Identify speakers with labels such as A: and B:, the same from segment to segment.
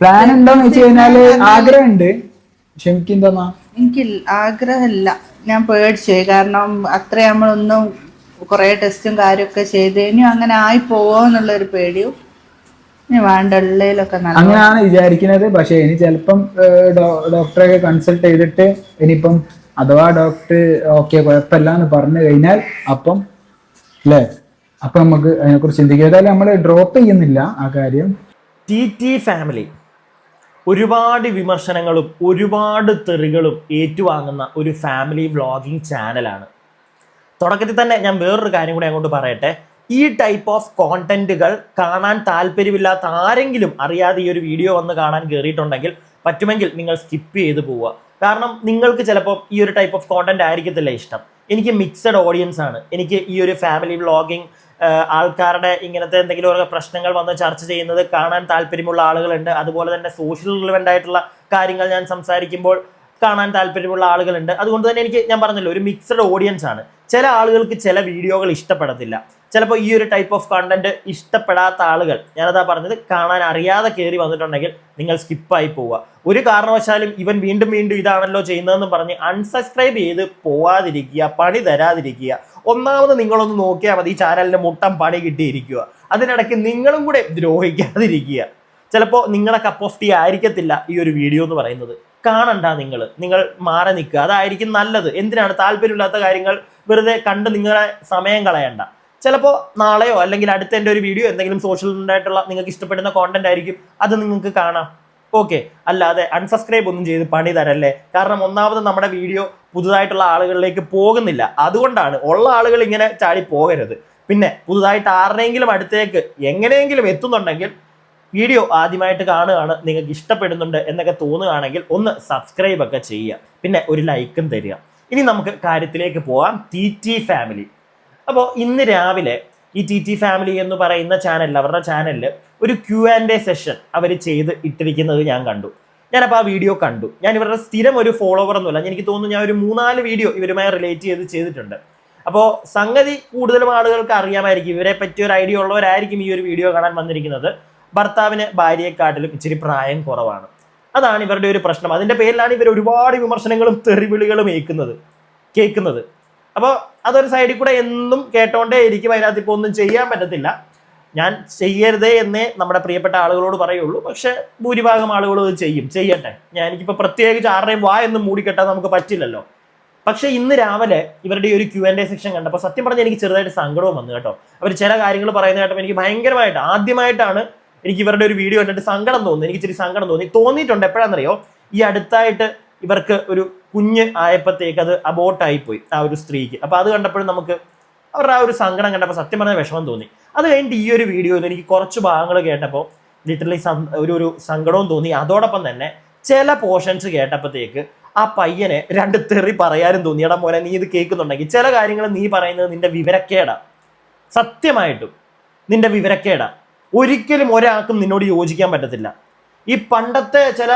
A: Plan ഉണ്ടോന്ന് വെച്ച് കഴിഞ്ഞാൽ ആഗ്രഹമുണ്ട്. പക്ഷെ എനിക്ക് എന്താ
B: എനിക്ക് ആഗ്രഹമില്ല. ഞാൻ പേടിച്ചു. കാരണം അത്ര നമ്മളൊന്നും കുറേ ടെസ്റ്റും കാര്യമൊക്കെ ചെയ്ത് ഇനിയും അങ്ങനെ ആയി പോവോ എന്നുള്ളൊരു പേടിയും
A: അങ്ങനെയാണ് വിചാരിക്കുന്നത് പക്ഷെ ഇനി ചിലപ്പം ഡോക്ടറെ കൺസൾട്ട് ചെയ്തിട്ട് ഇനിയിപ്പം അഥവാ ഡോക്ടർ ഓക്കെ കുഴപ്പമില്ല എന്ന് പറഞ്ഞു കഴിഞ്ഞാൽ അപ്പം അല്ലേ അപ്പൊ നമുക്ക് അതിനെക്കുറിച്ച് ചിന്തിക്കുക ഏതായാലും നമ്മൾ ഡ്രോപ്പ് ചെയ്യുന്നില്ല ആ കാര്യം.
C: ടി ടി ഫാമിലി ഒരുപാട് വിമർശനങ്ങളും ഒരുപാട് തെറികളും ഏറ്റുവാങ്ങുന്ന ഒരു ഫാമിലി വ്ളോഗിങ് ചാനലാണ് തുടക്കത്തിൽ തന്നെ ഞാൻ വേറൊരു കാര്യം കൂടി അങ്ങോട്ട് പറയട്ടെ. ഈ ടൈപ്പ് ഓഫ് കോണ്ടന്റുകൾ കാണാൻ താല്പര്യമില്ലാത്ത ആരെങ്കിലും അറിയാതെ ഈ ഒരു വീഡിയോ വന്ന് കാണാൻ കയറിയിട്ടുണ്ടെങ്കിൽ പറ്റുമെങ്കിൽ നിങ്ങൾ സ്കിപ്പ് ചെയ്ത് പോവുക. കാരണം നിങ്ങൾക്ക് ചിലപ്പോൾ ഈ ഒരു ടൈപ്പ് ഓഫ് കോണ്ടന്റ് ആയിരിക്കത്തില്ല ഇഷ്ടം. എനിക്ക് മിക്സഡ് ഓഡിയൻസ് ആണ്. എനിക്ക് ഈ ഒരു ഫാമിലി വ്ളോഗിങ് ആൾക്കാരുടെ ഇങ്ങനത്തെ എന്തെങ്കിലും ഓരോ പ്രശ്നങ്ങൾ വന്ന് ചർച്ച ചെയ്യുന്നത് കാണാൻ താല്പര്യമുള്ള ആളുകളുണ്ട്. അതുപോലെ തന്നെ സോഷ്യൽ റിലവന്റ് ആയിട്ടുള്ള കാര്യങ്ങൾ ഞാൻ സംസാരിക്കുമ്പോൾ കാണാൻ താല്പര്യമുള്ള ആളുകളുണ്ട്. അതുകൊണ്ട് തന്നെ എനിക്ക് ഞാൻ പറഞ്ഞല്ലോ ഒരു മിക്സഡ് ഓഡിയൻസ് ആണ്. ചില ആളുകൾക്ക് ചില വീഡിയോകൾ ഇഷ്ടപ്പെടത്തില്ല. ചിലപ്പോൾ ഈ ഒരു ടൈപ്പ് ഓഫ് കണ്ടന്റ് ഇഷ്ടപ്പെടാത്ത ആളുകൾ ഞാനതാ പറഞ്ഞത് കാണാൻ അറിയാതെ കയറി വന്നിട്ടുണ്ടെങ്കിൽ നിങ്ങൾ സ്കിപ്പായി പോവുക. ഒരു കാരണവശാലും ഇവൻ വീണ്ടും വീണ്ടും ഇതാണല്ലോ ചെയ്യുന്നതെന്ന് പറഞ്ഞ് അൺസബ്സ്ക്രൈബ് ചെയ്ത് പോവാതിരിക്കുക പണി തരാതിരിക്കുക ഒന്നാമത് നിങ്ങളൊന്ന് നോക്കിയാൽ മതി ഈ ചാനലിന്റെ മുട്ടം പണി കിട്ടിയിരിക്കുക അതിനിടയ്ക്ക് നിങ്ങളും കൂടെ ദ്രോഹിക്കാതിരിക്കുക. ചിലപ്പോൾ നിങ്ങളെ കപ്പോസ്റ്റി ആയിരിക്കത്തില്ല ഈ ഒരു വീഡിയോ എന്ന് പറയുന്നത്. കാണണ്ട നിങ്ങൾ നിങ്ങൾ മാറി നിൽക്കുക. അതായിരിക്കും നല്ലത്. എന്തിനാണ്? താല്പര്യമില്ലാത്ത കാര്യങ്ങൾ വെറുതെ കണ്ട് നിങ്ങളെ സമയം കളയണ്ട. ചിലപ്പോൾ നാളെയോ അല്ലെങ്കിൽ അടുത്ത എന്റെ ഒരു വീഡിയോ എന്തെങ്കിലും സോഷ്യൽ ആയിട്ടുള്ള നിങ്ങൾക്ക് ഇഷ്ടപ്പെടുന്ന കോണ്ടന്റ് ആയിരിക്കും. അത് നിങ്ങൾക്ക് കാണാം. ഓക്കെ അല്ലാതെ അൺസബ്സ്ക്രൈബ് ഒന്നും ചെയ്ത് പണി തരല്ലേ? കാരണം ഒന്നാമത് നമ്മുടെ വീഡിയോ പുതുതായിട്ടുള്ള ആളുകളിലേക്ക് പോകുന്നില്ല. അതുകൊണ്ടാണ് ഉള്ള ആളുകൾ ഇങ്ങനെ ചാടി പോകരുത്. പിന്നെ പുതുതായിട്ട് ആരുടെയെങ്കിലും അടുത്തേക്ക് എങ്ങനെയെങ്കിലും എത്തുന്നുണ്ടെങ്കിൽ വീഡിയോ ആദ്യമായിട്ട് കാണുകയാണ് നിങ്ങൾക്ക് ഇഷ്ടപ്പെടുന്നുണ്ട് എന്നൊക്കെ തോന്നുകയാണെങ്കിൽ ഒന്ന് സബ്സ്ക്രൈബ് ഒക്കെ ചെയ്യുക. പിന്നെ ഒരു ലൈക്കും തരിക. ഇനി നമുക്ക് കാര്യത്തിലേക്ക് പോകാം. ടി ടി ഫാമിലി അപ്പോൾ ഇന്ന് രാവിലെ ഈ ടി ടി ഫാമിലി എന്ന് പറയുന്ന ചാനലിൽ അവരുടെ ചാനലിൽ ഒരു ക്യു ആൻഡ് എ സെഷൻ അവർ ചെയ്ത് ഇട്ടിരിക്കുന്നത് ഞാൻ കണ്ടു. ഞാനപ്പോൾ ആ വീഡിയോ കണ്ടു. ഞാൻ ഇവരുടെ സ്ഥിരം ഒരു ഫോളോവർ ഒന്നുമില്ല. എനിക്ക് തോന്നുന്നു ഞാൻ ഒരു മൂന്നാൽ വീഡിയോ ഇവരുമായി റിലേറ്റ് ചെയ്ത് ചെയ്തിട്ടുണ്ട്. അപ്പോൾ സംഗതി കൂടുതലും ആളുകൾക്ക് അറിയാമായിരിക്കും. ഇവരെ പറ്റിയ ഒരു ഐഡിയ ഉള്ളവരായിരിക്കും ഈ ഒരു വീഡിയോ കാണാൻ വന്നിരിക്കുന്നത്. ഭർത്താവിന് ഭാര്യയെക്കാട്ടിലും ഇച്ചിരി പ്രായം കുറവാണ്. അതാണ് ഇവരുടെ ഒരു പ്രശ്നം. അതിന്റെ പേരിലാണ് ഇവർ ഒരുപാട് വിമർശനങ്ങളും തെറിവിളികളും ഏൽക്കുന്നത് കേൾക്കുന്നത്. അപ്പോൾ അതൊരു സൈഡിൽ കൂടെ എന്നും കേട്ടോണ്ടേ ഇരിക്കും. അതിനകത്ത് ഇപ്പോൾ ഒന്നും ചെയ്യാൻ പറ്റത്തില്ല. ഞാൻ ചെയ്യരുതേ എന്നേ നമ്മുടെ പ്രിയപ്പെട്ട ആളുകളോട് പറയുള്ളൂ. പക്ഷെ ഭൂരിഭാഗം ആളുകളും അത് ചെയ്യും. ചെയ്യട്ടെ. ഞാൻ എനിക്കിപ്പോൾ പ്രത്യേകിച്ച് ആരുടെയും വാ എന്നും മൂടിക്കെട്ടാൻ നമുക്ക് പറ്റില്ലല്ലോ. പക്ഷേ ഇന്ന് രാവിലെ ഇവരുടെ ഒരു ക്യു ആൻഡ് എ സെക്ഷൻ കണ്ടപ്പോൾ സത്യം പറഞ്ഞാൽ എനിക്ക് ചെറുതായിട്ട് സങ്കടവും വന്നു കേട്ടോ. അവർ ചില കാര്യങ്ങൾ പറയുന്ന കേട്ടപ്പോൾ എനിക്ക് ഭയങ്കരമായിട്ട് ആദ്യമായിട്ടാണ് എനിക്ക് ഇവരുടെ ഒരു വീഡിയോ കണ്ടിട്ട് സങ്കടം തോന്നി എനിക്ക് ഇച്ചിരി സങ്കടം തോന്നി. തോന്നിയിട്ടുണ്ട്. എപ്പോഴാണെന്നറിയോ ഈ അടുത്തായിട്ട് ഇവർക്ക് ഒരു കുഞ്ഞ് ആയപ്പോഴത്തേക്ക് അത് അബോട്ടായി പോയി ആ ഒരു സ്ത്രീക്ക്. അപ്പൊ അത് കണ്ടപ്പോഴും നമുക്ക് അവരുടെ ആ ഒരു സങ്കടം കണ്ടപ്പോൾ സത്യം പറഞ്ഞ വിഷമം തോന്നി. അത് കഴിഞ്ഞിട്ട് ഈ ഒരു വീഡിയോയിൽ എനിക്ക് കുറച്ച് ഭാഗങ്ങൾ കേട്ടപ്പോൾ ലിറ്ററലി ഒരു ഒരു സങ്കടവും തോന്നി. അതോടൊപ്പം തന്നെ ചില പോർഷൻസ് കേട്ടപ്പോഴത്തേക്ക് ആ പയ്യനെ രണ്ട് തെറി പറയാനും തോന്നി. എടാ മോനെ നീ ഇത് കേൾക്കുന്നുണ്ടെങ്കിൽ ചില കാര്യങ്ങൾ നീ പറയുന്നത് നിന്റെ വിവരക്കേടാ. സത്യമായിട്ടും നിന്റെ വിവരക്കേടാ. ഒരിക്കലും ഒരാൾക്കും നിന്നോട് യോജിക്കാൻ പറ്റത്തില്ല. ഈ പണ്ടത്തെ ചില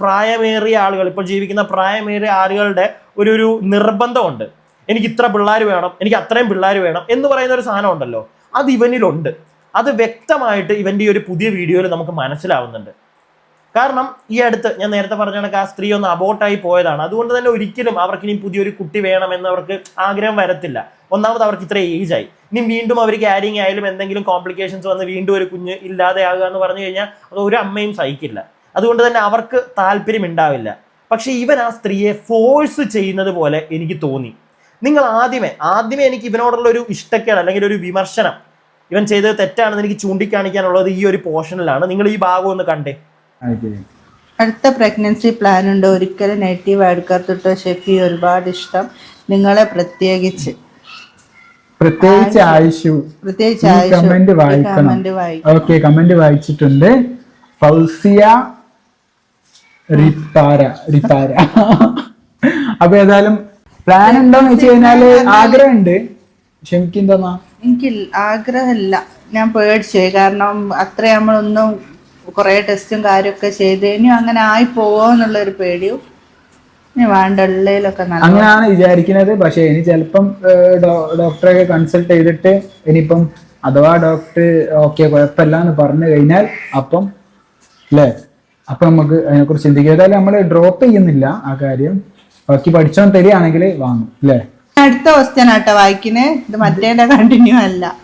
C: പ്രായമേറിയ ആളുകൾ ഇപ്പോൾ ജീവിക്കുന്ന പ്രായമേറിയ ആളുകളുടെ ഒരു ഒരു നിർബന്ധമുണ്ട്. എനിക്ക് ഇത്ര പിള്ളേർ വേണം എനിക്ക് അത്രയും പിള്ളേർ വേണം എന്ന് പറയുന്ന ഒരു സാധനം ഉണ്ടല്ലോ. അത് ഇവനിലുണ്ട്. അത് വ്യക്തമായിട്ട് ഇവന്റെ ഈ ഒരു പുതിയ വീഡിയോയിൽ നമുക്ക് മനസ്സിലാവുന്നുണ്ട്. കാരണം ഈ അടുത്ത് ഞാൻ നേരത്തെ പറഞ്ഞ കണക്ക് ആ സ്ത്രീ ഒന്ന് അബോട്ടായി പോയതാണ്. അതുകൊണ്ട് തന്നെ ഒരിക്കലും അവർക്ക് ഇനി പുതിയൊരു കുട്ടി വേണമെന്ന് അവർക്ക് ആഗ്രഹം വരത്തില്ല. ഒന്നാമത് അവർക്ക് ഇത്ര ഏജ് ആയി. ഇനി വീണ്ടും അവർ ക്യാരിങ് ആയാലും എന്തെങ്കിലും കോംപ്ലിക്കേഷൻസ് വന്ന് വീണ്ടും ഒരു കുഞ്ഞ് ഇല്ലാതെയാകുക എന്ന് പറഞ്ഞു കഴിഞ്ഞാൽ അത് ഒരു അമ്മയും സഹിക്കില്ല. അതുകൊണ്ട് തന്നെ അവർക്ക് താല്പര്യം ഉണ്ടാവില്ല പക്ഷേ ഇവൻ ആ സ്ത്രീയെ ഫോഴ്സ് ചെയ്യുന്നത് പോലെ എനിക്ക് തോന്നി. നിങ്ങൾ ആദ്യമേ ആദ്യമേ എനിക്ക് ഇവനോടുള്ള ഒരു ഇഷ്ടക്കേട് അല്ലെങ്കിൽ ഒരു വിമർശനം ഇവൻ ചെയ്തത് തെറ്റാണെന്ന് എനിക്ക് ചൂണ്ടിക്കാണിക്കാനുള്ളത് ഈ ഒരു പോർഷനിലാണ്. നിങ്ങൾ ഈ ഭാഗം ഒന്ന് കണ്ടേ.
B: അടുത്ത പ്രഗ്നൻസി പ്ലാൻ ഉണ്ട്. ഒരിക്കലും നെഗറ്റീവ് എടുക്കാത്തിട്ടോ ഷെഫി. ഒരുപാട് ഇഷ്ടം നിങ്ങളെ പ്രത്യേകിച്ച്.
A: പ്രത്യേകിച്ച് ആയുഷു.
B: പ്രത്യേകിച്ച് കമന്റ്
A: വായിക്കണം. ഓക്കെ കമന്റ് വായിച്ചിട്ടുണ്ട്. ഫൗസിയ റിപ്പാര റിപ്പാര. അപ്പൊ ഏതായാലും പ്ലാൻ ഉണ്ടോന്ന് വെച്ച് കഴിഞ്ഞാൽ ആഗ്രഹമുണ്ട്. പക്ഷെ എനിക്ക് എന്താ
B: എനിക്ക് ആഗ്രഹമില്ല. ഞാൻ പേടിച്ചു. കാരണം അത്ര നമ്മളൊന്നും കുറെ ടെസ്റ്റും കാര്യമൊക്കെ ചെയ്ത് ഇനിയും അങ്ങനെ ആയി പോവോ എന്നുള്ളൊരു പേടിയും നല്ല
A: അങ്ങനെയാണ് വിചാരിക്കുന്നത്. പക്ഷെ ഇനി ചിലപ്പം ഡോക്ടറെ കൺസൾട്ട് ചെയ്തിട്ട് ഇനിയിപ്പം അഥവാ ഡോക്ടർ ഓക്കെ കുഴപ്പമില്ല എന്ന് പറഞ്ഞു കഴിഞ്ഞാൽ അപ്പം അല്ലേ അപ്പൊ നമുക്ക് അതിനെക്കുറിച്ച് ചിന്തിക്കുക ഏതായാലും നമ്മൾ ഡ്രോപ്പ് ചെയ്യുന്നില്ല ആ കാര്യം. ബാക്കി പഠിച്ചോൻ തരികയാണെങ്കിൽ വാങ്ങും അല്ലേ?
B: അടുത്ത ക്വസ്റ്റ്യൻ ആട്ടോ വായിക്കുന്നേ. ഇത് മറ്റേന്റെ കണ്ടിന്യൂ അല്ല.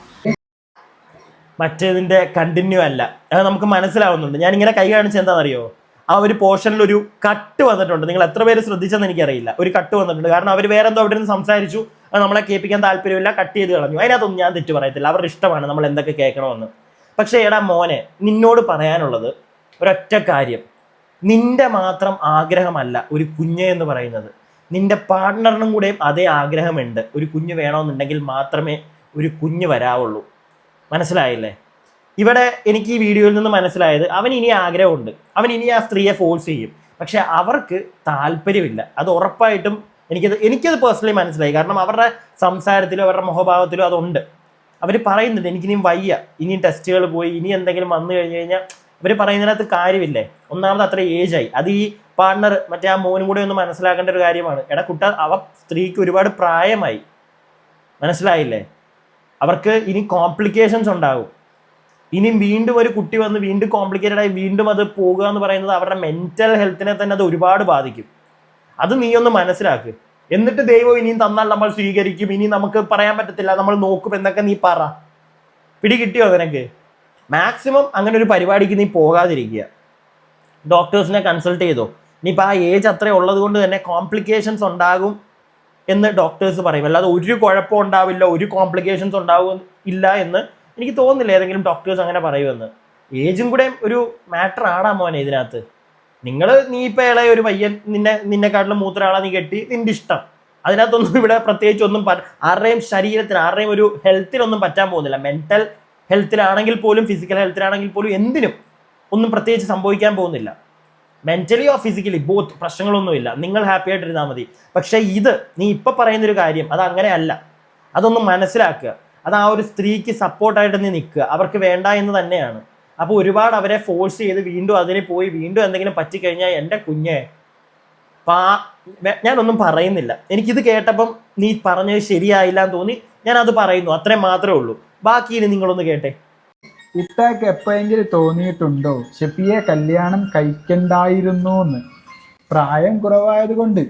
C: മറ്റേതിന്റെ കണ്ടിന്യൂ അല്ല. അത് നമുക്ക് മനസ്സിലാവുന്നുണ്ട്. ഞാൻ ഇങ്ങനെ കൈ കാണിച്ച് എന്താണെന്നറിയോ? ആ ഒരു പോർഷനിൽ ഒരു കട്ട് വന്നിട്ടുണ്ട്. നിങ്ങൾ എത്ര പേര് ശ്രദ്ധിച്ചെന്ന് എനിക്കറിയില്ല. ഒരു കട്ട് വന്നിട്ടുണ്ട്. കാരണം അവർ വേറെ എന്തോ അവിടെ നിന്ന് സംസാരിച്ചു. അത് നമ്മളെ കേൾപ്പിക്കാൻ താല്പര്യമില്ല. കട്ട് ചെയ്ത് കളഞ്ഞു. അതിനകത്തൊന്നും ഞാൻ തെറ്റ് പറയത്തില്ല. അവരുടെ ഇഷ്ടമാണ് നമ്മൾ എന്തൊക്കെ കേൾക്കണമെന്ന്. പക്ഷേ എടാ മോനെ നിന്നോട് പറയാനുള്ളത് ഒരൊറ്റ കാര്യം. നിന്റെ മാത്രം ആഗ്രഹമല്ല ഒരു കുഞ്ഞ് എന്ന് പറയുന്നത്. നിന്റെ പാർട്ട്ണറിനും കൂടെയും അതേ ആഗ്രഹമുണ്ട്. ഒരു കുഞ്ഞ് വേണമെന്നുണ്ടെങ്കിൽ മാത്രമേ ഒരു കുഞ്ഞ് വരാവുള്ളൂ. മനസ്സിലായില്ലേ? ഇവിടെ എനിക്ക് ഈ വീഡിയോയിൽ നിന്ന് മനസ്സിലായത് അവൻ ഇനി ആഗ്രഹമുണ്ട്. അവൻ ഇനി ആ സ്ത്രീയെ ഫോഴ്സ് ചെയ്യും. പക്ഷെ അവർക്ക് താല്പര്യമില്ല. അത് ഉറപ്പായിട്ടും എനിക്കത് എനിക്കത് പേഴ്സണലി മനസ്സിലായി. കാരണം അവരുടെ സംസാരത്തിലും അവരുടെ മുഖഭാവത്തിലും അതുണ്ട്. അവർ പറയുന്നുണ്ട് എനിക്കിനിയും വയ്യ. ഇനിയും ടെസ്റ്റുകൾ പോയി. ഇനി എന്തെങ്കിലും വന്നു കഴിഞ്ഞ് കഴിഞ്ഞാൽ അവർ പറയുന്നതിനകത്ത് കാര്യമില്ലേ? ഒന്നാമത് അത്ര ഏജായി അത് ഈ പാർട്ണർ മറ്റേ ആ മോനും കൂടെ ഒന്ന് മനസ്സിലാക്കേണ്ട ഒരു കാര്യമാണ്. എടാ കുട്ട അവ സ്ത്രീക്ക് ഒരുപാട് പ്രായമായി. മനസ്സിലായില്ലേ? അവർക്ക് ഇനി കോംപ്ലിക്കേഷൻസ് ഉണ്ടാകും ഇനി വീണ്ടും ഒരു കുട്ടി വന്ന് വീണ്ടും കോംപ്ലിക്കേറ്റഡ് ആയി വീണ്ടും അത് പോകുക എന്ന് പറയുന്നത് അവരുടെ മെന്റൽ ഹെൽത്തിനെ തന്നെ അത് ഒരുപാട് ബാധിക്കും. അത് നീ ഒന്ന് മനസ്സിലാക്ക്. എന്നിട്ട് ദൈവം ഇനിയും തന്നാൽ നമ്മൾ സ്വീകരിക്കും. ഇനി നമുക്ക് പറയാൻ പറ്റത്തില്ല. നമ്മൾ നോക്കും എന്നൊക്കെ നീ പറ. പിടി കിട്ടിയോ നിനക്ക്? മാക്സിമം അങ്ങനെ ഒരു പരിപാടിക്ക് നീ പോകാതിരിക്കുക. ഡോക്ടേഴ്സിനെ കൺസൾട്ട് ചെയ്തോ. ഇനിയിപ്പോൾ ആ ഏജ് അത്ര ഉള്ളത് കൊണ്ട് തന്നെ കോംപ്ലിക്കേഷൻസ് ഉണ്ടാകും എന്ന് ഡോക്ടേഴ്സ് പറയും. അല്ലാതെ ഒരു കുഴപ്പം ഉണ്ടാവില്ല ഒരു കോംപ്ലിക്കേഷൻസ് ഉണ്ടാവും ഇല്ല എന്ന് എനിക്ക് തോന്നുന്നില്ല ഏതെങ്കിലും ഡോക്ടേഴ്സ് അങ്ങനെ പറയുമെന്ന്. ഏജും കൂടെ ഒരു മാറ്റർ ആടാ മോനെ ഇതിനകത്ത്. നിങ്ങൾ നീ ഇപ്പം ഇളയ ഒരു പയ്യൻ നിന്നെ നിന്നെക്കാട്ടിലും മൂത്ത ഒരാളെ നീ കെട്ടി നിന്റെ ഇഷ്ടം. അതിനകത്തൊന്നും ഇവിടെ പ്രത്യേകിച്ച് ഒന്നും ആരുടെയും ശരീരത്തിന് ആരുടെയും ഒരു ഹെൽത്തിനൊന്നും പറ്റാൻ പോകുന്നില്ല. മെന്റൽ ഹെൽത്തിലാണെങ്കിൽ പോലും ഫിസിക്കൽ ഹെൽത്തിലാണെങ്കിൽ പോലും എന്തിനും ഒന്നും പ്രത്യേകിച്ച് സംഭവിക്കാൻ പോകുന്നില്ല. മെന്റലി ഓ ഫിസിക്കലി ബോത്ത് പ്രശ്നങ്ങളൊന്നുമില്ല. നിങ്ങൾ ഹാപ്പി ആയിട്ടിരുന്നാൽ മതി. പക്ഷേ ഇത് നീ ഇപ്പം പറയുന്നൊരു കാര്യം അത് അങ്ങനെയല്ല അതൊന്ന് മനസ്സിലാക്കുക. അത് ആ ഒരു സ്ത്രീക്ക് സപ്പോർട്ടായിട്ട് നീ നിൽക്കുക. അവർക്ക് വേണ്ട എന്ന് തന്നെയാണ്. അപ്പോൾ ഒരുപാട് അവരെ ഫോഴ്സ് ചെയ്ത് വീണ്ടും അതിന് പോയി വീണ്ടും എന്തെങ്കിലും പറ്റിക്കഴിഞ്ഞാൽ എന്റെ കുഞ്ഞെ പാ ഞാനൊന്നും പറയുന്നില്ല. എനിക്കിത് കേട്ടപ്പം നീ പറഞ്ഞത് ശരിയായില്ല എന്ന് തോന്നി. ഞാൻ അത് പറയുന്നു അത്രയും മാത്രമേ ഉള്ളൂ. ബാക്കി ഇനി നിങ്ങളൊന്ന് കേട്ടെ.
A: ഇത്താക്ക് എപ്പോഴെങ്കിലും തോന്നിയിട്ടുണ്ടോ? ഷെഫിയെ കല്യാണം കഴിക്കണ്ടായിരുന്നു എന്ന് പ്രായം കുറവായത് കൊണ്ട്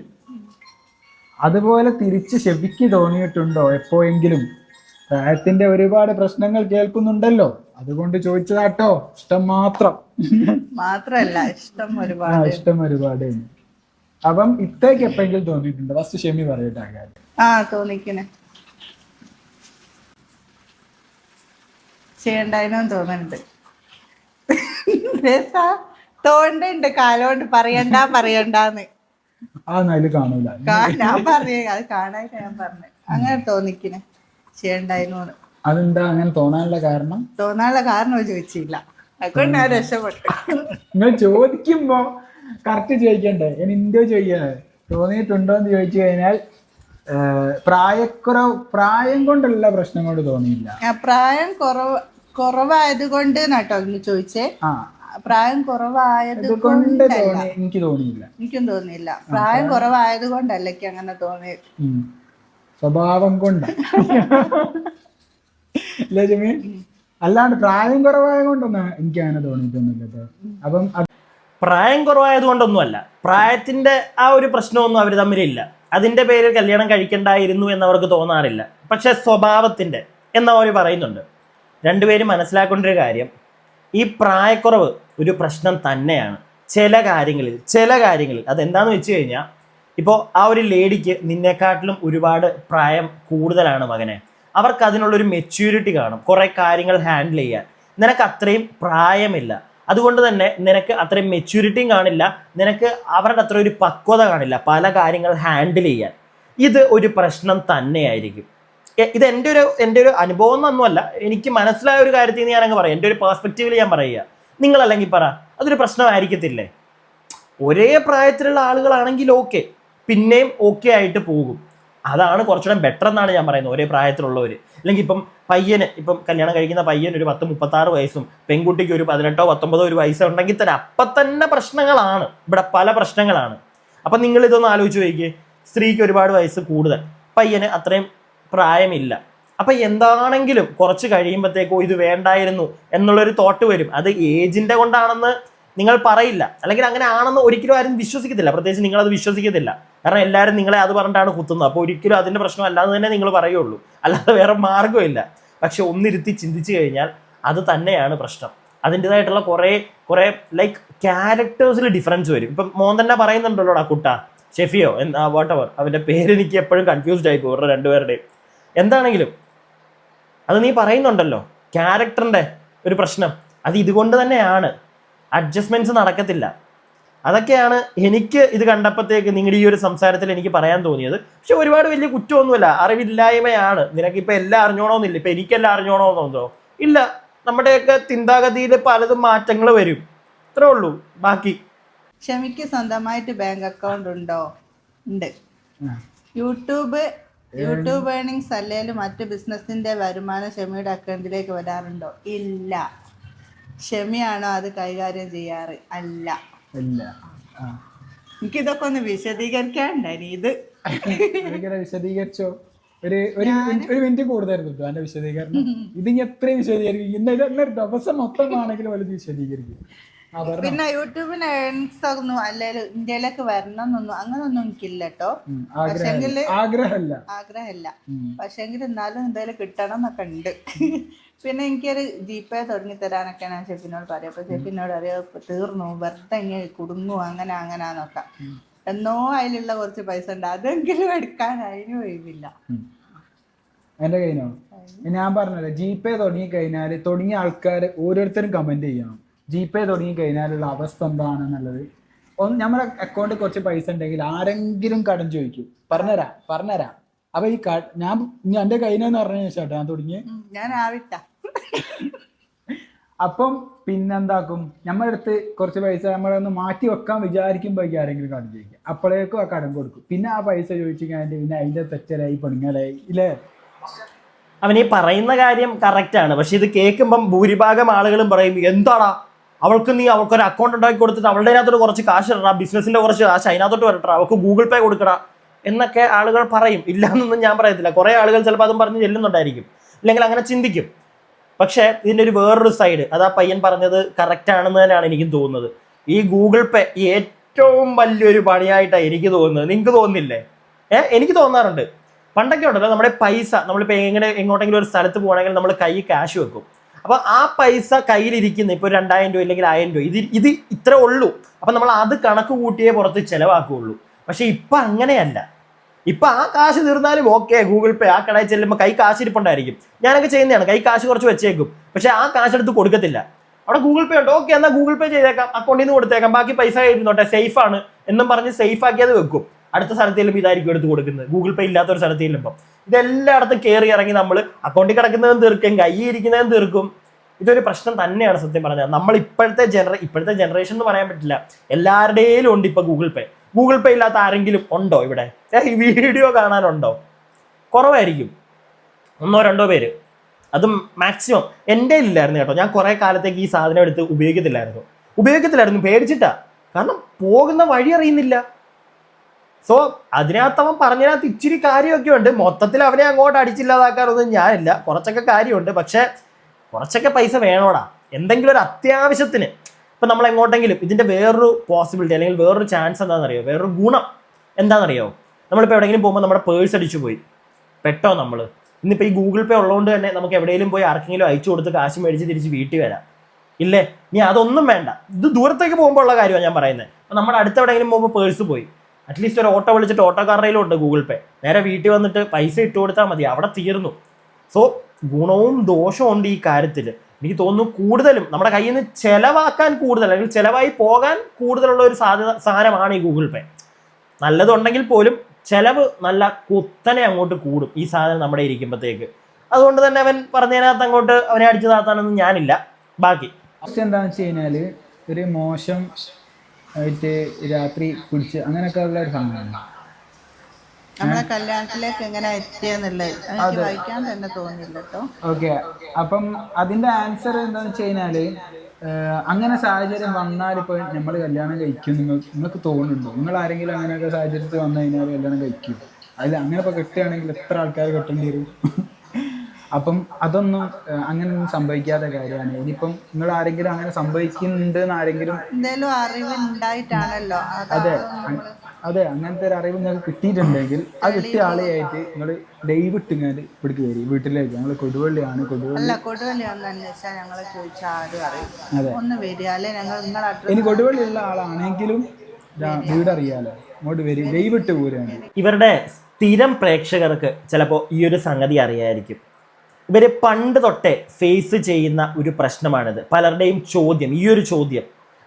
A: അതുപോലെ തിരിച്ച് ഷെഫിക്ക് തോന്നിയിട്ടുണ്ടോ എപ്പോഴെങ്കിലും? പ്രായത്തിന്റെ ഒരുപാട് പ്രശ്നങ്ങൾ കേൾക്കുന്നുണ്ടല്ലോ. അതുകൊണ്ട് ചോദിച്ചതാട്ടോ ഇഷ്ടം മാത്രം.
B: മാത്രല്ല ഇഷ്ടം ഒരുപാട്.
A: ഇഷ്ടം ഒരുപാട്. അപ്പം ഇത്തേക്ക് എപ്പോഴെങ്കിലും തോന്നിയിട്ടുണ്ടോ? ഫസ്റ്റ് ഷെമി പറയട്ടെ ആ കാര്യം.
B: ആ തോന്നിക്കണേ. ചെയ്യണ്ടായിനോ തോന്നുന്നുണ്ട്? തോണ്ടുണ്ട് കാലോണ്ട് പറയണ്ട പറയണ്ടെന്ന്. ഞാൻ പറഞ്ഞേ അത് കാണാൻ ഞാൻ പറഞ്ഞു. അങ്ങനെ തോന്നിക്കണേ ചെയ്യണ്ടായിരുന്നു
A: അതെന്താ അങ്ങനെ തോന്നാനുള്ള കാരണം?
B: തോന്നാനുള്ള കാരണം ചോദിച്ചില്ല. അതുകൊണ്ട് ഞാൻ രക്ഷപ്പെട്ടു.
A: നിങ്ങൾ ചോദിക്കുമ്പോ കറക്റ്റ് ചോദിക്കണ്ടേ? ഇനി എന്തോ ചോദിക്കണേ തോന്നിയിട്ടുണ്ടോ എന്ന് ചോദിച്ചു കഴിഞ്ഞാൽ പ്രായക്കുറവ് പ്രായം കൊണ്ടുള്ള പ്രശ്നം കൊണ്ട് തോന്നിയില്ല
B: പ്രായം കുറവ് കുറവായത് കൊണ്ട് കേട്ടോ ചോദിച്ചേ. പ്രായം കുറവായത്
A: കൊണ്ട് എനിക്ക് തോന്നിയില്ല.
B: എനിക്കും തോന്നിയില്ല. പ്രായം കുറവായത് കൊണ്ടല്ല എനിക്ക് അങ്ങനെ
A: തോന്നി സ്വഭാവം കൊണ്ട്. അല്ലേ ജമീൻ അല്ലാണ്ട് പ്രായം കുറവായ കൊണ്ടൊന്നും എനിക്ക് അങ്ങനെ തോന്നിയിട്ടൊന്നുമില്ല അപ്പം
C: പ്രായം കുറവായതുകൊണ്ടൊന്നുമല്ല. പ്രായത്തിന്റെ ആ ഒരു പ്രശ്നമൊന്നും അവർ തമ്മിലില്ല. അതിന്റെ പേരിൽ കല്യാണം കഴിക്കണ്ടായിരുന്നു എന്ന് അവർക്ക് തോന്നാറില്ല. പക്ഷെ സ്വഭാവത്തിന്റെ എന്നവർ പറയുന്നുണ്ട്. രണ്ടുപേരും മനസ്സിലാക്കേണ്ട ഒരു കാര്യം ഈ പ്രായക്കുറവ് ഒരു പ്രശ്നം തന്നെയാണ്. ചില കാര്യങ്ങളിൽ ചില കാര്യങ്ങളിൽ അതെന്താന്ന് വെച്ച് കഴിഞ്ഞാൽ ഇപ്പോൾ ആ ഒരു ലേഡിക്ക് നിന്നെക്കാട്ടിലും ഒരുപാട് പ്രായം കൂടുതലാണ് മകനെ. അവർക്ക് അതിനുള്ളൊരു മെച്യൂരിറ്റി കാണും. കുറേ കാര്യങ്ങൾ ഹാൻഡിൽ ചെയ്യാൻ. നിനക്ക് അത്രയും പ്രായമില്ല. അതുകൊണ്ട് തന്നെ നിനക്ക് അത്രയും മെച്യൂരിറ്റിയും കാണില്ല. നിനക്ക് അവരുടെ അത്ര ഒരു പക്വത കാണില്ല പല കാര്യങ്ങൾ ഹാൻഡിൽ ചെയ്യാൻ. ഇത് ഒരു പ്രശ്നം തന്നെയായിരിക്കും. ഇത് എന്റെ ഒരു എന്റെ ഒരു അനുഭവം എന്നൊന്നുമല്ല. എനിക്ക് മനസ്സിലായ ഒരു കാര്യത്തിൽ നിന്ന് ഞാനങ്ങ് പറയാം. എന്റെ ഒരു പേഴ്സ്പെക്റ്റീവിൽ ഞാൻ പറയുക. നിങ്ങളല്ലെങ്കിൽ പറ അതൊരു പ്രശ്നമായിരിക്കത്തില്ലേ? ഒരേ പ്രായത്തിലുള്ള ആളുകളാണെങ്കിൽ ഓക്കെ പിന്നെയും ഓക്കെ ആയിട്ട് പോകും. അതാണ് കുറച്ചുകൂടെ ബെറ്റർ എന്നാണ് ഞാൻ പറയുന്നത് ഒരേ പ്രായത്തിലുള്ളവർ അല്ലെങ്കിൽ ഇപ്പം പയ്യന് ഇപ്പം കല്യാണം കഴിക്കുന്ന പയ്യന് ഒരു പത്ത് മുപ്പത്താറ് വയസ്സും പെൺകുട്ടിക്ക് ഒരു പതിനെട്ടോ പത്തൊമ്പതോ ഒരു വയസ്സോ ഉണ്ടെങ്കിൽ തന്നെ അപ്പം തന്നെ പ്രശ്നങ്ങളാണ്. ഇവിടെ പല പ്രശ്നങ്ങളാണ്. അപ്പം നിങ്ങൾ ഇതൊന്ന് ആലോചിച്ച് നോക്കിയേ സ്ത്രീക്ക് ഒരുപാട് വയസ്സ് കൂടുതൽ. പയ്യന് അത്രയും പ്രായമില്ല. അപ്പം എന്താണെങ്കിലും കുറച്ച് കഴിയുമ്പോഴത്തേക്കോ ഇത് വേണ്ടായിരുന്നു എന്നുള്ളൊരു തോട്ട് വരും. അത് ഏജിന്റെ കൊണ്ടാണെന്ന് നിങ്ങൾ പറയില്ല. അല്ലെങ്കിൽ അങ്ങനെ ആണെന്ന് ഒരിക്കലും ആരും വിശ്വസിക്കത്തില്ല. പ്രത്യേകിച്ച് നിങ്ങൾ അത് വിശ്വസിക്കത്തില്ല. കാരണം എല്ലാവരും നിങ്ങളെ അത് പറഞ്ഞിട്ടാണ് കുത്തുന്നത്. അപ്പോൾ ഒരിക്കലും അതിന്റെ അല്ലാതെ തന്നെ നിങ്ങൾ പറയുള്ളൂ. അല്ലാതെ വേറെ മാർഗമില്ല പക്ഷെ ഒന്നിരുത്തി ചിന്തിച്ചു കഴിഞ്ഞാൽ അത് തന്നെയാണ് പ്രശ്നം. അതിന്റെതായിട്ടുള്ള കുറേ കുറേ ലൈക്ക് ക്യാരക്ടേഴ്സിൽ ഡിഫറൻസ് വരും. ഇപ്പം മോൻ തന്നെ പറയുന്നുണ്ടല്ലോടാ കുട്ട ഷെഫിയോ എന്താ വാട്ട് എവർ അവന്റെ പേര് എനിക്ക് എപ്പോഴും കൺഫ്യൂസ്ഡ് ആയി പോകും രണ്ടുപേരുടെയും. എന്താണെങ്കിലും അത് നീ പറയുന്നുണ്ടല്ലോ. ക്യാരക്ടറിന്റെ ഒരു പ്രശ്നം. അത് ഇതുകൊണ്ട് തന്നെയാണ്. അഡ്ജസ്റ്റ്മെന്റ്സ് നടക്കത്തില്ല. അതൊക്കെയാണ് എനിക്ക് ഇത് കണ്ടപ്പോഴത്തേക്ക് നിങ്ങളുടെ ഈ ഒരു സംസാരത്തിൽ എനിക്ക് പറയാൻ തോന്നിയത്. പക്ഷെ ഒരുപാട് വലിയ കുറ്റമൊന്നുമില്ല. അറിവില്ലായ്മയാണ്. നിനക്കിപ്പോൾ എല്ലാം അറിഞ്ഞോണമെന്നില്ല ഇപ്പം എനിക്കെല്ലാം അറിഞ്ഞോണമെന്നുണ്ടോ ഇല്ല. നമ്മുടെയൊക്കെ ചിന്താഗതിയിൽ പലതും മാറ്റങ്ങൾ വരും. ഇത്രേ ഉള്ളൂ. ബാക്കി.
B: ക്ഷമിക്ക് സ്വന്തമായിട്ട് ബാങ്ക് അക്കൗണ്ട് ഉണ്ടോ? ഉണ്ട്. യൂട്യൂബ് യൂട്യൂബ് ഏണിങ്സ് അല്ലെങ്കിൽ മറ്റു ബിസിനസിന്റെ വരുമാനം ഷമിയുടെ അക്കൗണ്ടിലേക്ക് വരാറുണ്ടോ? ഇല്ല. ഷമിയാണോ അത് കൈകാര്യം ചെയ്യാറ്? അല്ല.
A: ഇല്ല. ആ.
B: എനിക്കിതൊക്കെ ഒന്ന് വിശദീകരിക്കാനുണ്ടായി ഇത്.
A: ഭയങ്കര വിശദീകരിച്ചോ? ഒരു ഒരു മിനിറ്റ് ഒരു മിനിറ്റ് കൂടുതലായിരുന്നു കേട്ടോ എന്റെ വിശദീകരണം. ഇത് ഇനി എത്രയും വിശദീകരിക്കും. ഇന്ന് ഇത് ഒരു ദിവസം മൊത്തം ആണെങ്കിലും വലുത് വിശദീകരിക്കും.
B: പിന്നെ യൂട്യൂബിന് ഏൺസ് ഒന്നും അല്ലെങ്കിൽ ഇന്ത്യയിലേക്ക് വരണം എന്നൊന്നും അങ്ങനൊന്നും എനിക്കില്ല കേട്ടോ. പക്ഷെങ്കിൽ
A: ആഗ്രഹമല്ല.
B: ആഗ്രഹമില്ല. പക്ഷെങ്കിൽ എന്നാലും എന്തായാലും കിട്ടണം എന്നൊക്കെ ഉണ്ട്. പിന്നെ എനിക്കൊരു ജിപേ തുടങ്ങി തരാനൊക്കെ ഞാൻ ഷെഫിനോട് പറയാം. അപ്പൊ ഷെഫിനോട് അറിയാം തീർന്നു. വെറുതെ ഇങ്ങനെ കുടുങ്ങും അങ്ങനെ അങ്ങനെ അങ്ങനാന്നൊക്കെ എന്നോ അതിലുള്ള കുറച്ച് പൈസ ഉണ്ട്. അതെങ്കിലും എടുക്കാൻ അതിന് ഒഴിവില്ല.
A: എന്റെ കയ്യിലോ ഞാൻ പറഞ്ഞല്ലോ ജിപേ തുടങ്ങി കഴിഞ്ഞാൽ തുടങ്ങിയ ആൾക്കാർ ഓരോരുത്തരും കമന്റ് ചെയ്യണം. ജി പേ തുടങ്ങി കഴിഞ്ഞാലുള്ള അവസ്ഥ എന്താണെന്നുള്ളത്. ഒന്ന് നമ്മുടെ അക്കൗണ്ടിൽ കുറച്ച് പൈസ ഉണ്ടെങ്കിൽ ആരെങ്കിലും കടം ചോദിക്കും. പറഞ്ഞുതരാം പറഞ്ഞുതരാം അപ്പൊ ഈ ഞാൻ എന്റെ കയ്യിലെന്ന് പറഞ്ഞ ശേഷം ഞാൻ തുടങ്ങി.
B: ഞാൻ ആവിട്ട.
A: അപ്പം പിന്നെന്താക്കും? നമ്മുടെ അടുത്ത് കുറച്ച് പൈസ നമ്മളൊന്ന് മാറ്റി വെക്കാൻ വിചാരിക്കുമ്പോഴേക്കും ആരെങ്കിലും കടം ചോദിക്കും. അപ്പോഴേക്കും ആ കടം കൊടുക്കും. പിന്നെ ആ പൈസ ചോദിച്ചു കഴിഞ്ഞാൽ പിന്നെ അതിന്റെ തെറ്റലായി പെണ്ണുങ്ങളായി ഇല്ലേ?
C: അവൻ ഈ പറയുന്ന കാര്യം കറക്റ്റ് ആണ്. പക്ഷെ ഇത് കേൾക്കുമ്പം ഭൂരിഭാഗം ആളുകളും പറയും എന്താടാ അവൾക്ക് നീ അവൾക്കൊരു അക്കൗണ്ട് ഉണ്ടാക്കി കൊടുത്തിട്ട് അവളുടെ അതിനകത്തോട്ട് കുറച്ച് കാശ് ഇടണം ബിസിനസിന്റെ കുറച്ച് കാശ് അതിനകത്തോട്ട് വരട്ടെ. അവൾക്ക് ഗൂഗിൾ പേ കൊടുക്കടാ. എന്നൊക്കെ ആളുകൾ പറയും. ഇല്ല എന്നൊന്നും ഞാൻ പറയത്തില്ല. കുറെ ആളുകൾ ചിലപ്പോൾ അതും പറഞ്ഞ് ചെല്ലുന്നുണ്ടായിരിക്കും. അല്ലെങ്കിൽ അങ്ങനെ ചിന്തിക്കും. പക്ഷേ ഇതിന്റെ ഒരു വേറൊരു സൈഡ് അത് ആ പയ്യൻ പറഞ്ഞത് കറക്റ്റ് ആണെന്ന് തന്നെയാണ് എനിക്കും തോന്നുന്നത്. ഈ ഗൂഗിൾ പേ ഏറ്റവും വലിയൊരു പണിയായിട്ടാണ് എനിക്ക് തോന്നുന്നത്. നിങ്ങൾക്ക് തോന്നില്ലേ ഏ എനിക്ക് തോന്നാറുണ്ട്. പണ്ടൊക്കെ ഉണ്ടല്ലോ നമ്മുടെ പൈസ നമ്മളിപ്പോൾ എങ്ങനെ എങ്ങോട്ടെങ്കിലും ഒരു സ്ഥലത്ത് പോകണമെങ്കിൽ നമ്മൾ കൈ ക്യാഷ് വെക്കും. അപ്പൊ ആ പൈസ കയ്യിലിരിക്കുന്ന ഇപ്പോൾ രണ്ടായിരം രൂപ അല്ലെങ്കിൽ ആയിരം രൂപ ഇത് ഇത് ഇത്ര ഉള്ളൂ. അപ്പൊ നമ്മൾ അത് കണക്ക് കൂട്ടിയേ പുറത്ത് ചിലവാക്കുകയുള്ളൂ പക്ഷെ ഇപ്പൊ അങ്ങനെയല്ല. ഇപ്പൊ ആ കാശ് തീർന്നാലും ഓക്കെ ഗൂഗിൾ പേ ആ കടയിൽ ചെല്ലുമ്പോൾ കൈ കാശ് ഇരിപ്പുണ്ടായിരിക്കും ഞാനൊക്കെ ചെയ്യുന്നതാണ് കൈ കാശ് കുറച്ച് വെച്ചേക്കും. പക്ഷെ ആ കാശ് എടുത്ത് കൊടുക്കത്തില്ല. അവിടെ ഗൂഗിൾ പേ ഉണ്ട്. ഓക്കെ എന്നാൽ ഗൂഗിൾ പേ ചെയ്തേക്കാം. അക്കൗണ്ടിൽ നിന്ന് കൊടുത്തേക്കാം. ബാക്കി പൈസ ഇരുന്നോട്ടെ സേഫ് ആണ്. എന്നും പറഞ്ഞ് സേഫ് ആക്കി അത് വെക്കും. അടുത്ത സ്ഥലത്തേലും ഇതായിരിക്കും എടുത്ത് കൊടുക്കുന്നത്. ഗൂഗിൾ പേ ഇല്ലാത്ത ഒരു സ്ഥലത്തേലും ഇതെല്ലായിടത്തും കയറി ഇറങ്ങി നമ്മൾ അക്കൗണ്ടിൽ കിടക്കുന്നതും തീർക്കും കൈ ഇരിക്കുന്നതും തീർക്കും. ഇതൊരു പ്രശ്നം തന്നെയാണ് സത്യം പറഞ്ഞത് നമ്മൾ ഇപ്പോഴത്തെ ജനറ ഇപ്പോഴത്തെ ജനറേഷൻ എന്ന് പറയാൻ പറ്റില്ല. എല്ലാവരുടെയും ഉണ്ട് ഇപ്പൊ ഗൂഗിൾ പേ ഗൂഗിൾ പേ ഇല്ലാത്ത ആരെങ്കിലും ഉണ്ടോ ഇവിടെ? ഈ വീഡിയോ കാണാനുണ്ടോ? കുറവായിരിക്കും. ഒന്നോ രണ്ടോ പേര്. അതും മാക്സിമം എന്റെ ഇല്ലായിരുന്നു കേട്ടോ. ഞാൻ കുറേ കാലത്തേക്ക് ഈ സാധനം എടുത്ത് ഉപയോഗിക്കത്തില്ലായിരുന്നു. ഉപയോഗിക്കത്തില്ലായിരുന്നു. പേടിച്ചിട്ടാ. കാരണം പോകുന്ന വഴി അറിയുന്നില്ല. സോ അതിനകത്ത് അവൻ പറഞ്ഞതിനകത്ത് ഇച്ചിരി കാര്യമൊക്കെ ഉണ്ട്. മൊത്തത്തിൽ അവനെ അങ്ങോട്ട് അടിച്ചില്ലാതാക്കാറൊന്നും ഞാനില്ല. കുറച്ചൊക്കെ കാര്യമുണ്ട്. പക്ഷെ കുറച്ചൊക്കെ പൈസ വേണോടാ. എന്തെങ്കിലും ഒരു അത്യാവശ്യത്തിന്. ഇപ്പൊ നമ്മൾ എങ്ങോട്ടെങ്കിലും ഇതിന്റെ വേറൊരു പോസിബിലിറ്റി അല്ലെങ്കിൽ വേറൊരു ചാൻസ് എന്താണെന്നറിയോ? വേറൊരു ഗുണം എന്താണെന്നറിയോ? നമ്മളിപ്പോൾ എവിടെയെങ്കിലും പോകുമ്പോൾ നമ്മുടെ പേഴ്സ് അടിച്ചു പോയി. പെട്ടോ നമ്മൾ ഇന്നിപ്പോൾ ഈ ഗൂഗിൾ പേ ഉള്ളതുകൊണ്ട് തന്നെ നമുക്ക് എവിടെയെങ്കിലും പോയി ആർക്കെങ്കിലും അയച്ചു കൊടുത്ത് കാശ് മേടിച്ച് തിരിച്ച് വീട്ടിൽ വരാം. ഇല്ലേ? ഇനി അതൊന്നും വേണ്ട. ഇത് ദൂരത്തേക്ക് പോകുമ്പോൾ ഉള്ള കാര്യമാണ് ഞാൻ പറയുന്നത്. അപ്പം നമ്മുടെ അടുത്ത് എവിടെയെങ്കിലും പോകുമ്പോൾ പേഴ്സ് പോയി. അറ്റ്ലീസ്റ്റ് ഒരു ഓട്ടോ വിളിച്ചിട്ട് ഓട്ടോക്കാരുടെയിലും ഉണ്ട് ഗൂഗിൾ പേ. നേരെ വീട്ടിൽ വന്നിട്ട് പൈസ ഇട്ട് കൊടുത്താൽ മതി അവിടെ തീർന്നു. സോ ഗുണവും ദോഷവും ഉണ്ട് ഈ കാര്യത്തിൽ എനിക്ക് തോന്നുന്നു കൂടുതലും നമ്മുടെ കയ്യിൽ നിന്ന് ചെലവാക്കാൻ കൂടുതൽ അല്ലെങ്കിൽ ചിലവായി പോകാൻ കൂടുതലുള്ള ഒരു സാധ്യത സാധനമാണ് ഈ ഗൂഗിൾ പേ. നല്ലതുണ്ടെങ്കിൽ പോലും ചിലവ് നല്ല കുത്തനെ അങ്ങോട്ട് കൂടും ഈ സാധനം നമ്മുടെ ഇരിക്കുമ്പോഴത്തേക്ക് അതുകൊണ്ട് തന്നെ അവൻ പറഞ്ഞതിനകത്ത് അങ്ങോട്ട് അവനെ അടിച്ചു താത്താനൊന്നും ഞാനില്ല. ബാക്കി.
A: എന്താണെന്ന് വെച്ച് കഴിഞ്ഞാൽ ഒരു മോശം ആയിട്ട് രാത്രി കുടിച്ച് അങ്ങനെയൊക്കെ ഉള്ള ഒരു സംഭവമാണ്
B: നമ്മളെ കല്യാണത്തിലേക്ക് എങ്ങനെ എത്തിയെന്നുള്ളത് എനിക്ക് വായിക്കാൻ തന്നെ തോന്നില്ല കേട്ടോ
A: ഓക്കെ. അപ്പം അതിന്റെ ആൻസർ എന്താന്ന് വെച്ച് കഴിഞ്ഞാൽ അങ്ങനെ സാഹചര്യം വന്നാൽ ഇപ്പൊ നമ്മൾ കല്യാണം കഴിക്കും. നിങ്ങൾക്ക് നിങ്ങൾക്ക് തോന്നുന്നുണ്ടോ? നിങ്ങൾ ആരെങ്കിലും അങ്ങനെയൊക്കെ സാഹചര്യത്തിൽ വന്നു കഴിഞ്ഞാൽ കല്യാണം കഴിക്കും. അതിൽ അങ്ങനെ ഇപ്പൊ കെട്ടുകയാണെങ്കിൽ എത്ര ആൾക്കാർ കെട്ടേണ്ടി വരും? അപ്പം അതൊന്നും അങ്ങനെ അങ്ങനെയൊന്നും സംഭവിക്കാത്ത കാര്യമാണ്. ഇനിയിപ്പം നിങ്ങൾ ആരെങ്കിലും അങ്ങനെ സംഭവിക്കുന്നുണ്ട് എന്ന് ആരെങ്കിലും
B: എന്തേലും അറിവുണ്ടായിട്ടാണല്ലോ.
A: അതെ അതെ അങ്ങനത്തെ ഒരു അറിവ് നിങ്ങൾക്ക് കിട്ടിയിട്ടുണ്ടെങ്കിൽ ആ കിട്ടിയ ആളെയായിട്ട് നിങ്ങൾ ലൈവ് ഇട്ടിങ്ങാണ്ട് ഇവിടേക്ക് വരും. വീട്ടിലേക്ക്. ഞങ്ങൾ കൊടുവള്ളിയാണ് കൊടുവള്ളി അതെ.
B: ഒന്ന് വരിക അല്ലെ ഞങ്ങൾ നിങ്ങളെ
A: ഇനി കൊടുവള്ളിയുള്ള ആളാണെങ്കിലും വീടറിയാലോ വീട് അറിയാലോ അങ്ങോട്ട് വരും. ലൈവ് ഇട്ട് പോരാണ്
C: ഇവരുടെ സ്ഥിരം പ്രേക്ഷകർക്ക് ചിലപ്പോൾ ഈ ഒരു സംഗതി അറിയായിരിക്കും. ഇവർ പണ്ട് തൊട്ടേ ഫേസ് ചെയ്യുന്ന ഒരു പ്രശ്നമാണിത്. പലരുടെയും ചോദ്യം ഈ ഒരു ചോദ്യം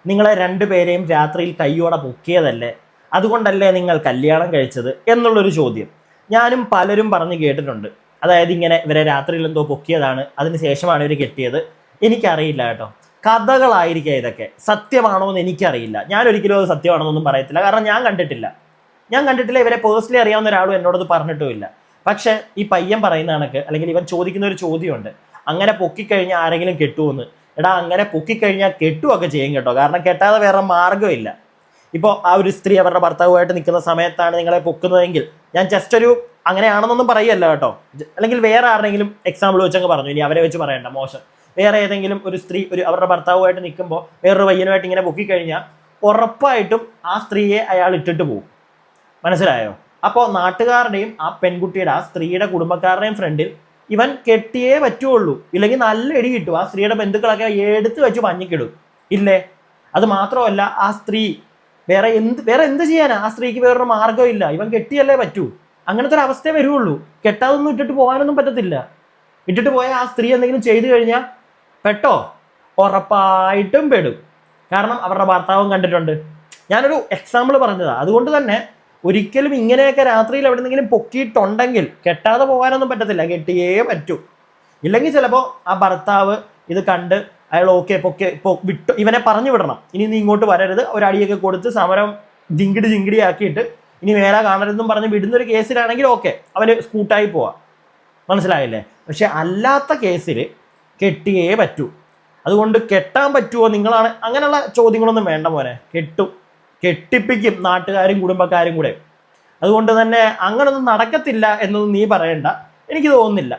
C: നിങ്ങളെ രണ്ടുപേരെയും രാത്രിയിൽ കയ്യോടെ പൊക്കിയതല്ലേ? അതുകൊണ്ടല്ലേ നിങ്ങൾ കല്യാണം കഴിച്ചത് എന്നുള്ളൊരു ചോദ്യം. ഞാനും പലരും പറഞ്ഞു കേട്ടിട്ടുണ്ട്. അതായത് ഇങ്ങനെ ഇവരെ രാത്രിയിൽ എന്തോ പൊക്കിയതാണ് അതിന് ശേഷമാണ് ഇവർ കെട്ടിയത്. എനിക്കറിയില്ല കേട്ടോ. കഥകളായിരിക്കാം ഇതൊക്കെ. സത്യമാണോ എന്ന് എനിക്കറിയില്ല. ഞാൻ ഒരിക്കലും അത് സത്യമാണെന്നൊന്നും പറയത്തില്ല. കാരണം ഞാൻ കണ്ടിട്ടില്ല. ഞാൻ കണ്ടിട്ടില്ല ഇവരെ പേഴ്സണലി അറിയാവുന്ന ഒരാളും എന്നോടത് പറഞ്ഞിട്ടുമില്ല. പക്ഷെ ഈ പയ്യൻ പറയുന്ന കണക്ക് അല്ലെങ്കിൽ ഇവൻ ചോദിക്കുന്ന ഒരു ചോദ്യമുണ്ട്. അങ്ങനെ പൊക്കിക്കഴിഞ്ഞാൽ ആരെങ്കിലും കെട്ടുമെന്ന് എടാ അങ്ങനെ പൊക്കിക്കഴിഞ്ഞാൽ കെട്ടുമൊക്കെ ചെയ്യും കേട്ടോ. കാരണം കെട്ടാതെ വേറെ മാർഗമില്ല. ഇപ്പോൾ ആ ഒരു സ്ത്രീ അവരുടെ ഭർത്താവുമായിട്ട് നിൽക്കുന്ന സമയത്താണ് നിങ്ങളെ പൊക്കുന്നതെങ്കിൽ ഞാൻ ജസ്റ്റ് ഒരു അങ്ങനെയാണെന്നൊന്നും പറയല്ല കേട്ടോ. അല്ലെങ്കിൽ വേറെ ആരുടെങ്കിലും എക്സാമ്പിൾ വെച്ചങ്ങ് പറഞ്ഞു. ഇനി അവരെ വെച്ച് പറയണ്ട മോശം. വേറെ ഏതെങ്കിലും ഒരു സ്ത്രീ ഒരു അവരുടെ ഭർത്താവുമായിട്ട് നിൽക്കുമ്പോൾ വേറൊരു പയ്യനുമായിട്ട് ഇങ്ങനെ പൊക്കിക്കഴിഞ്ഞാൽ ഉറപ്പായിട്ടും ആ സ്ത്രീയെ അയാൾ ഇട്ടിട്ട് പോകും. മനസ്സിലായോ? അപ്പോൾ നാട്ടുകാരുടെയും ആ പെൺകുട്ടിയുടെ ആ സ്ത്രീയുടെ കുടുംബക്കാരുടെയും ഫ്രണ്ടിൽ ഇവൻ കെട്ടിയേ പറ്റുള്ളൂ. ഇല്ലെങ്കിൽ നല്ല ഇടി കിട്ടും. ആ സ്ത്രീയുടെ ബന്ധുക്കളൊക്കെ എടുത്ത് വെച്ച് പഞ്ഞിക്കിടും. ഇല്ലേ? അത് മാത്രമല്ല ആ സ്ത്രീ വേറെ എന്ത് വേറെ എന്ത് ചെയ്യാനാ? ആ സ്ത്രീക്ക് വേറൊരു മാർഗമില്ല ഇവൻ കെട്ടിയല്ലേ പറ്റൂ. അങ്ങനത്തെ ഒരു അവസ്ഥയെ വരുള്ളൂ കെട്ടാതൊന്നും ഇട്ടിട്ട് പോകാനൊന്നും പറ്റത്തില്ല. ഇട്ടിട്ട് പോയാൽ ആ സ്ത്രീ എന്തെങ്കിലും ചെയ്തു കഴിഞ്ഞാൽ പെട്ടോ? ഉറപ്പായിട്ടും പെടും. കാരണം അവരുടെ ഭർത്താവും കണ്ടിട്ടുണ്ട്. ഞാനൊരു എക്സാമ്പിൾ പറഞ്ഞതാണ് അതുകൊണ്ട് തന്നെ ഒരിക്കലും ഇങ്ങനെയൊക്കെ രാത്രിയിൽ എവിടെന്നെങ്കിലും പൊക്കിയിട്ടുണ്ടെങ്കിൽ കെട്ടാതെ പോകാനൊന്നും പറ്റത്തില്ല. കെട്ടിയേ പറ്റൂ. ഇല്ലെങ്കിൽ ചിലപ്പോൾ ആ ഭർത്താവ് ഇത് കണ്ട് അയാൾ ഓക്കെ പൊക്കെ വിട്ടു. ഇവനെ പറഞ്ഞു വിടണം. ഇനി നീ ഇങ്ങോട്ട് വരരുത്. ഒരടിയൊക്കെ കൊടുത്ത് സമരം ജിങ്കിടി ജിങ്കിടി ആക്കിയിട്ട് ഇനി വേറെ കാണരുതെന്നും പറഞ്ഞ് വിടുന്ന ഒരു കേസിലാണെങ്കിൽ ഓക്കെ അവന് സ്കൂട്ടായി പോവാം. മനസ്സിലായില്ലേ? പക്ഷെ അല്ലാത്ത കേസിൽ കെട്ടിയേ പറ്റൂ. അതുകൊണ്ട് കെട്ടാൻ പറ്റുമോ നിങ്ങളാണ്? അങ്ങനെയുള്ള ചോദ്യങ്ങളൊന്നും വേണ്ട മോനെ. കെട്ടും. കെട്ടിപ്പിക്കും നാട്ടുകാരും കുടുംബക്കാരും കൂടെ. അതുകൊണ്ട് തന്നെ അങ്ങനൊന്നും നടക്കത്തില്ല എന്നൊന്നും നീ പറയണ്ട. എനിക്ക് തോന്നുന്നില്ല.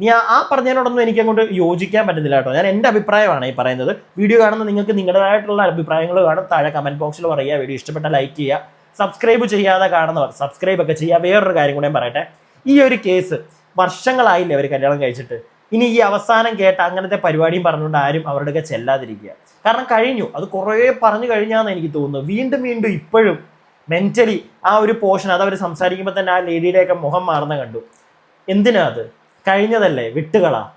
C: നീ ആ പറഞ്ഞതിനോടൊന്നും എനിക്ക് അങ്ങോട്ട് യോജിക്കാൻ പറ്റുന്നില്ല കേട്ടോ. ഞാൻ എന്റെ അഭിപ്രായമാണ് ഈ പറയുന്നത്. വീഡിയോ കാണുന്ന നിങ്ങൾക്ക് നിങ്ങളുടേതായിട്ടുള്ള അഭിപ്രായങ്ങൾ കാണും. താഴെ കമന്റ് ബോക്സിൽ പറയുക. വീഡിയോ ഇഷ്ടപ്പെട്ട ലൈക്ക് ചെയ്യുക. സബ്സ്ക്രൈബ് ചെയ്യാതെ കാണുന്നവർ സബ്സ്ക്രൈബ് ഒക്കെ ചെയ്യുക വേറൊരു കാര്യം കൂടെ പറയട്ടെ. ഈ ഒരു കേസ് വർഷങ്ങളായില്ലേ അവർ കല്യാണം കഴിച്ചിട്ട്? ഇനി ഈ അവസാനം കേട്ട അങ്ങനത്തെ പരിപാടിയും പറഞ്ഞുകൊണ്ട് ആരും അവരുടെയൊക്കെ ചെല്ലാതിരിക്കുക. കാരണം കഴിഞ്ഞു. അത് കുറേ പറഞ്ഞു കഴിഞ്ഞാന്ന് എനിക്ക് തോന്നുന്നു. വീണ്ടും വീണ്ടും ഇപ്പോഴും മെന്റലി ആ ഒരു പോർഷൻ അത് അവർ സംസാരിക്കുമ്പോൾ തന്നെ ആ ലേഡിയുടെയൊക്കെ മുഖം മാറുന്ന കണ്ടു. എന്തിനാ അത്? കഴിഞ്ഞതല്ലേ? വിട്ടുകളാ.